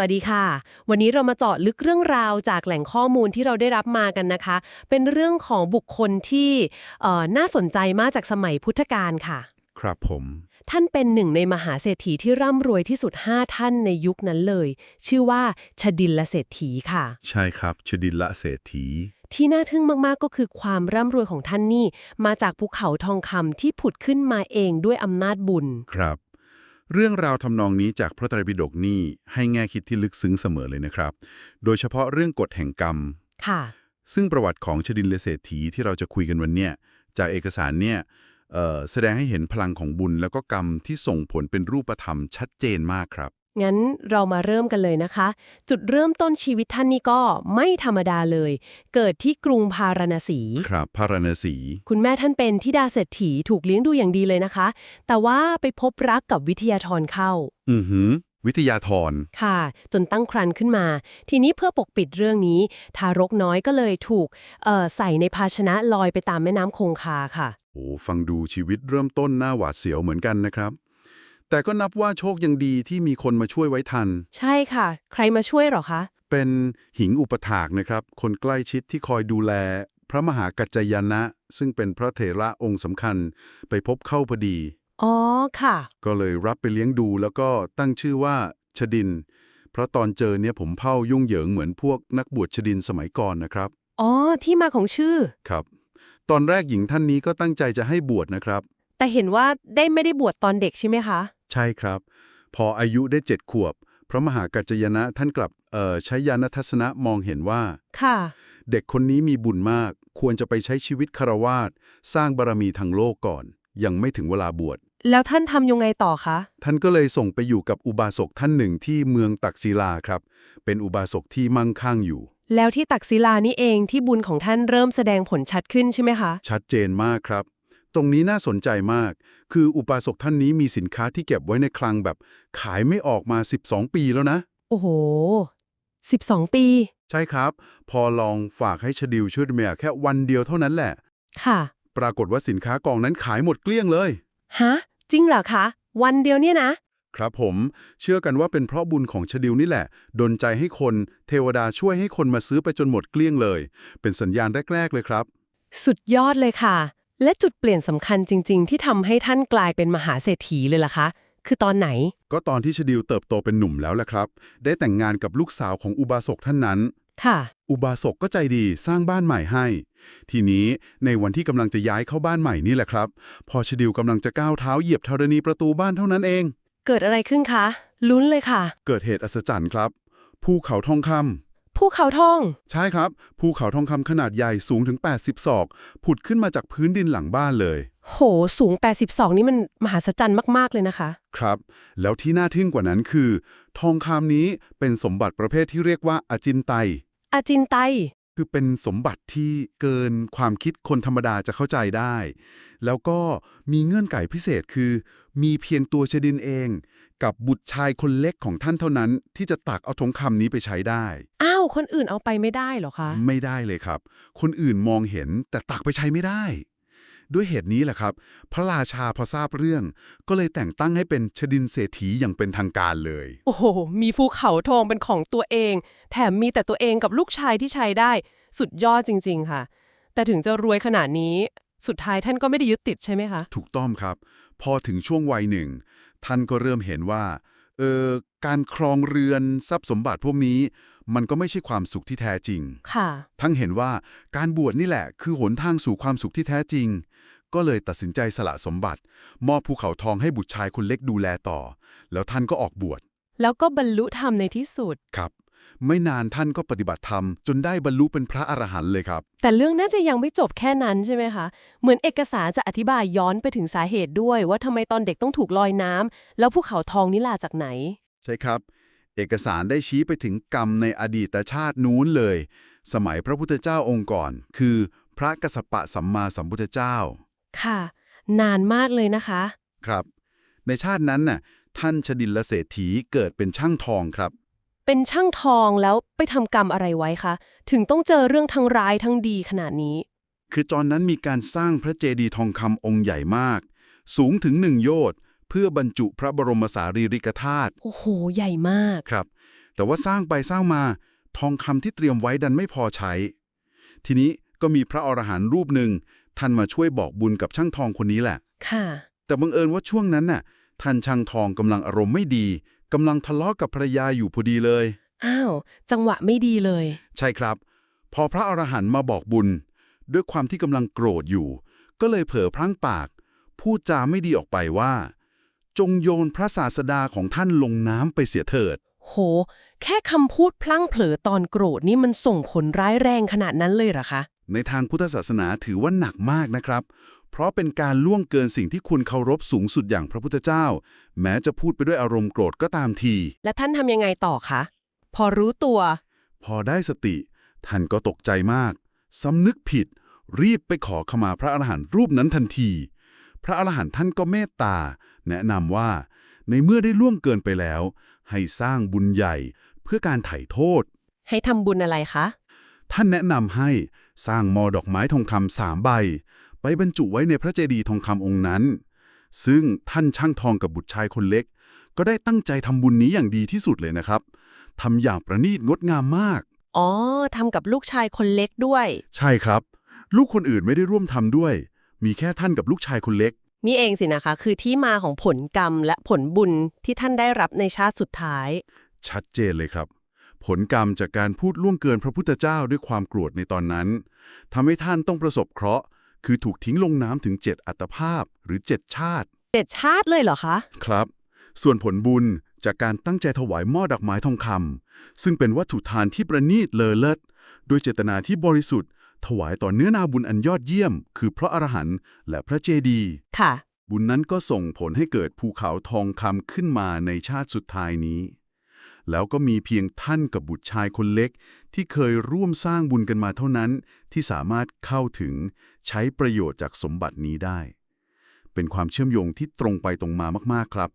สวัสดีค่ะ วันนี้เรามาเจาะลึกเรื่องราวจากแหล่งข้อมูลที่เราได้รับมากันนะคะ เป็นเรื่องของบุคคลที่เอ่อน่าสนใจมากจากสมัยพุทธกาลค่ะ ครับผม ท่านเป็นหนึ่งในมหาเศรษฐีที่ร่ำรวยที่สุด 5 ท่านในยุคนั้นเลย ชื่อว่าชดินละเศรษฐีค่ะ ใช่ครับชดินละเศรษฐีที่น่าทึ่งมาก ๆ ก็คือความร่ำรวยของท่านนี่ มาจากภูเขาทองคำที่ผุดขึ้นมาเองด้วยอำนาจบุญ ครับ เรื่องราวทำนองนี้จากพระไตรปิฎกนี่ให้แง่คิดที่ลึกซึ้งเสมอเลยนะครับ โดยเฉพาะเรื่องกฎแห่งกรรม ค่ะ ซึ่งประวัติของชดินละเศรษฐีที่เราจะคุยกันวันเนี้ยจากเอกสารเนี่ยเอ่อแสดงให้เห็นพลังของบุญแล้วก็กรรมที่ส่งผลเป็นรูปธรรมชัดเจนมากครับ งั้นเรามาเริ่มกันเลยนะคะ จุดเริ่มต้นชีวิตท่านนี่ก็ไม่ธรรมดาเลย เกิดที่กรุงพาราณสี ครับพาราณสี คุณแม่ท่านเป็นทิดาเศรษฐีถูกเลี้ยงดูอย่างดีเลยนะคะ แต่ว่าไปพบรักกับวิทยาธรเข้า อือหือ วิทยาธร ค่ะ จนตั้งครรภ์ขึ้นมา ทีนี้เพื่อปกปิดเรื่องนี้ ทารกน้อยก็เลยถูกเอ่อใส่ในภาชนะลอยไปตามแม่น้ำคงคาค่ะ โอ้ฟังดูชีวิตเริ่มต้นน่าหวาดเสียวเหมือนกันนะครับ แต่ก็นับว่าโชคยังดีที่มีคนมาช่วยไว้ทัน ใช่ค่ะ ใครมาช่วยเหรอคะ เป็นหิงอุปถากนะครับ คนใกล้ชิดที่คอยดูแล พระมหากัจจายนะ ซึ่งเป็นพระเถระองค์สำคัญไปพบเข้าพอดี อ๋อค่ะ ก็เลยรับไปเลี้ยงดูแล้วก็ตั้งชื่อว่าชดิน เพราะตอนเจอเนี่ยผมเผ่ายุ่งเหยิงเหมือนพวกนักบวชชดินสมัยก่อนนะครับ อ๋อ ที่มาของชื่อ ครับ ตอนแรกหญิงท่านนี้ก็ตั้งใจจะให้บวชนะครับ แต่เห็นว่าได้ไม่ได้บวชตอนเด็กใช่ไหมคะ ใช่ครับ พออายุได้เจ็ดขวบ พระมหากัจจายนะท่านกลับเอ่อใช้ยานทัศนะมองเห็นว่า ค่ะ เด็กคนนี้มีบุญมาก ควรจะไปใช้ชีวิตคารวาสสร้างบารมีทางโลกก่อน ยังไม่ถึงเวลาบวช แล้วท่านทำยังไงต่อคะ ท่านก็เลยส่งไปอยู่กับอุบาสกท่านหนึ่งที่เมืองตักศิลาครับ เป็นอุบาสกที่มั่งคั่งอยู่ แล้วที่ตักศิลานี่เองที่บุญของท่านเริ่มแสดงผลชัดขึ้นใช่ไหมคะ ชัดเจนมากครับต รงนี้น่าสนใจมาก คืออุบาสกท่านนี้มีสินค้าที่เก็บไว้ในคลังแบบ ขายไม่ออกมา 12 ปีแล้วนะ โอ้โห 12 ปี ใช่ครับ พอลองฝากให้ชดิวช่วยดูเมียแค่วันเดียวเท่านั้นแหละ ค่ะ ปรากฏว่าสินค้ากองนั้นขายหมดเกลี้ยงเลย ฮะ จริงเหรอคะ วันเดียวเนี่ยนะ ครับผม เชื่อกันว่าเป็นเพราะบุญของชดิวนี่แหละดลใจให้คน เทวดาช่วยให้คนมาซื้อไปจนหมดเกลี้ยงเลย เป็นสัญญาณแรก ๆ เลยครับ สุดยอดเลยค่ะ และจุดเปลี่ยนสำคัญจริง ๆ ที่ทำให้ท่านกลายเป็นมหาเศรษฐีเลยล่ะคะ คือตอนไหน ก็ตอนที่ชดิวเติบโตเป็นหนุ่มแล้วแหละครับ ได้แต่งงานกับลูกสาวของอุบาสกท่านนั้น ค่ะ อุบาสกก็ใจดีสร้างบ้านใหม่ให้ ทีนี้ในวันที่กำลังจะย้ายเข้าบ้านใหม่นี่แหละครับ พอชดิวกำลังจะก้าวเท้าเหยียบธรณีประตูบ้านเท่านั้นเอง เกิดอะไรขึ้นคะ ลุ้นเลยค่ะ เกิดเหตุอัศจรรย์ครับ ภูเขาทองคำ ภูเขาทอง ใช่ครับ ภูเขาทองคำขนาดใหญ่สูงถึง 80 ศอก ผุดขึ้นมาจากพื้นดินหลังบ้านเลย โห สูง 82 นี่มันมหาศจรรย์มาก ๆ เลยนะคะ ครับ แล้วที่น่าทึ่งกว่านั้นคือ ทองคำนี้เป็นสมบัติประเภทที่เรียกว่าอาจินไตยอาจินไตยคือเป็นสมบัติที่เกินความคิดคนธรรมดาจะเข้าใจได้ แล้วก็มีเงื่อนไขพิเศษคือ มีเพียงตัวชดินเอง กับบุตรชายคนเล็กของท่านเท่านั้น ที่จะตักเอาทองคำนี้ไปใช้ได้อ้าวคนอื่นเอาไปไม่ได้เหรอคะ ไม่ได้เลยครับ คนอื่นมองเห็นแต่ตักไปใช้ไม่ได้ ด้วยเหตุนี้แหละครับ พระราชาพอทราบเรื่อง ก็เลยแต่งตั้งให้เป็นชดินเศรษฐีอย่างเป็นทางการเลย โอ้โห มีภูเขาทองเป็นของตัวเอง แถมมีแต่ตัวเองกับลูกชายที่ใช้ได้ สุดยอดจริง ๆ ค่ะ แต่ถึงจะรวยขนาดนี้ สุดท้ายท่านก็ไม่ได้ยึดติดใช่ไหมคะ ถูกต้องครับ พอถึงช่วงวัยหนึ่ง ท่านก็เริ่มเห็นว่า เออการครองเรือนทรัพย์สมบัติพวกนี้ มันก็ไม่ใช่ความสุขที่แท้จริง ค่ะ ทั้งเห็นว่าการบวชนี่แหละ คือหนทางสู่ความสุขที่แท้จริง ก็เลยตัดสินใจสละสมบัติ มอบภูเขาทองให้บุตรชายคนเล็กดูแลต่อ แล้วท่านก็ออกบวช แล้วก็บรรลุธรรมในที่สุด ครับ ไม่นานท่านก็ปฏิบัติธรรม จนได้บรรลุเป็นพระอรหันต์เลยครับ แต่เรื่องน่าจะยังไม่จบแค่นั้นใช่ไหมคะ เหมือนเอกสารจะอธิบายย้อนไปถึงสาเหตุด้วย ว่าทำไมตอนเด็กต้องถูกลอยน้ำแล้วภูเขาทองนี่ลาจากไหน ใช่ครับ เอกสารได้ชี้ไปถึงกรรมในอดีตชาตินู้นเลย สมัยพระพุทธเจ้าองค์ก่อน คือพระกสสปะสัมมาสัมพุทธเจ้า ค่ะ นานมากเลยนะคะ ครับ ในชาตินั้นน่ะท่านชดินละเศรษฐีเกิดเป็นช่างทองครับ เป็นช่างทองแล้วไปทำกรรมอะไรไว้คะถึงต้องเจอเรื่องทั้งร้ายทั้งดีขนาดนี้ คือตอนนั้นมีการสร้างพระเจดีย์ทองคำองค์ใหญ่มาก สูงถึงหนึ่งโยชน์ เพื่อบรรจุพระบรมสารีริกธาตุโอ้โห ใหญ่มาก ครับ แต่ว่าสร้างไปสร้างมา ทองคำที่เตรียมไว้ดันไม่พอใช้ ทีนี้ก็มีพระอรหันต์รูปหนึ่งท่านมาช่วยบอกบุญกับช่างทองคนนี้แหละ ค่ะ แต่บังเอิญว่าช่วงนั้นน่ะ ท่านช่างทองกำลังอารมณ์ไม่ดีกำลังทะเลาะกับภรรยาอยู่พอดีเลย อ้าว จังหวะไม่ดีเลย ใช่ครับ พอพระอรหันต์มาบอกบุญ ด้วยความที่กำลังโกรธอยู่ ก็เลยเผลอพลั้งปาก พูดจาไม่ดีออกไปว่า จงโยนพระศาสดาของท่านลงน้ำไปเสียเถิด โห แค่คำพูดพลั้งเผลอตอนโกรธนี่มันส่งผลร้ายแรงขนาดนั้นเลยเหรอคะ ในทางพุทธศาสนาถือว่าหนักมากนะครับ เพราะเป็นการล่วงเกินสิ่งที่คุณเคารพสูงสุดอย่างพระพุทธเจ้า แม้จะพูดไปด้วยอารมณ์โกรธก็ตามที และท่านทำยังไงต่อคะ พอรู้ตัว พอได้สติ ท่านก็ตกใจมากสำนึกผิด รีบไปขอขมาพระอรหันต์รูปนั้นทันทีพ ระอรหันต์ท่านก็เมตตา แนะนำว่า ในเมื่อได้ล่วงเกินไปแล้ว ให้สร้างบุญใหญ่เพื่อการไถ่โทษ ให้ทำบุญอะไรคะ ท่านแนะนำให้สร้างมอดอกไม้ทองคำสามใบ ไปบรรจุไว้ในพระเจดีย์ทองคำองค์นั้น ซึ่งท่านช่างทองกับบุตรชายคนเล็ก ก็ได้ตั้งใจทำบุญนี้อย่างดีที่สุดเลยนะครับทำอย่างประณีตงดงามมาก อ๋อทำกับลูกชายคนเล็กด้วย ใช่ครับ ลูกคนอื่นไม่ได้ร่วมทำด้วย มีแค่ท่านกับลูกชายคนเล็ก นี่เองสินะคะ คือที่มาของผลกรรมและผลบุญที่ท่านได้รับในชาติสุดท้าย ชัดเจนเลยครับ ผลกรรมจากการพูดล่วงเกินพระพุทธเจ้าด้วยความโกรธในตอนนั้นทำให้ท่านต้องประสบเคราะห์ คือถูกทิ้งลงน้ำถึง7อัตภาพหรือ7ชาติเจ็ดชาติเลยเหรอคะ ครับ ส่วนผลบุญจากการตั้งใจถวายหม้อดอกไม้ทองคำซึ่งเป็นวัตถุทานที่ประณีตเลอเลิศโดยเจตนาที่บริสุทธิ์ ถวายต่อเนื้อนาบุญอันยอดเยี่ยม คือพระอรหันต์และพระเจดีย์ค่ะ บุญนั้นก็ส่งผลให้เกิดภูเขาทองคำขึ้นมาในชาติสุดท้ายนี้ แล้วก็มีเพียงท่านกับบุตรชายคนเล็ก ที่เคยร่วมสร้างบุญกันมาเท่านั้น ที่สามารถเข้าถึงใช้ประโยชน์จากสมบัตินี้ได้ เป็นความเชื่อมโยงที่ตรงไปตรงมามากๆครับ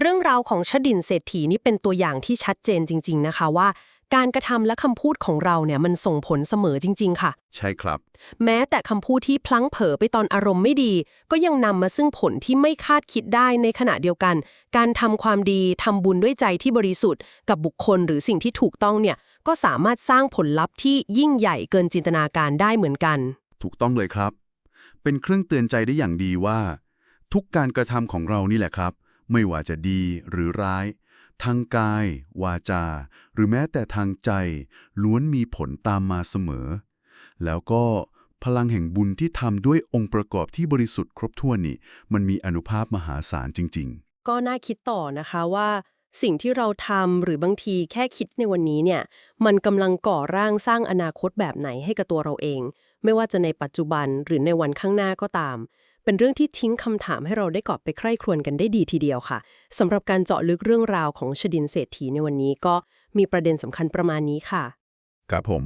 เรื่องราวของชดินเศรษฐีนี่เป็นตัวอย่างที่ชัดเจนจริง ๆ นะคะว่า การกระทำและคำพูดของเราเนี่ยมันส่งผลเสมอจริง ๆ ค่ะ ใช่ครับ แม้แต่คำพูดที่พลั้งเผลอไปตอนอารมณ์ไม่ดี ก็ยังนำมาซึ่งผลที่ไม่คาดคิดได้ในขณะเดียวกัน การทำความดีทำบุญด้วยใจที่บริสุทธิ์ กับบุคคลหรือสิ่งที่ถูกต้องเนี่ยก็สามารถสร้างผลลัพธ์ที่ยิ่งใหญ่เกินจินตนาการได้เหมือนกัน ถูกต้องเลยครับ เป็นเครื่องเตือนใจได้อย่างดีว่า ทุกการกระทำของเรานี่แหละครับ ไม่ว่าจะดีหรือร้าย ทางกาย วาจา หรือแม้แต่ทางใจ ล้วนมีผลตามมาเสมอ แล้วก็พลังแห่งบุญที่ทำด้วยองค์ประกอบที่บริสุทธิ์ครบถ้วนนี่ มันมีอนุภาพมหาศาลจริง ๆ ก็น่าคิดต่อนะคะว่า สิ่งที่เราทำหรือบางทีแค่คิดในวันนี้เนี่ย มันกำลังก่อร่างสร้างอนาคตแบบไหนให้กับตัวเราเอง ไม่ว่าจะในปัจจุบันหรือในวันข้างหน้าก็ตาม เป็นเรื่องที่ทิ้งคำถามให้เราได้กอบไปใคร่ครวญกันได้ดีทีเดียวค่ะสำหรับการเจาะลึกเรื่องราวของชดินเศรษฐีในวันนี้ก็มีประเด็นสำคัญประมาณนี้ค่ะ ครับผม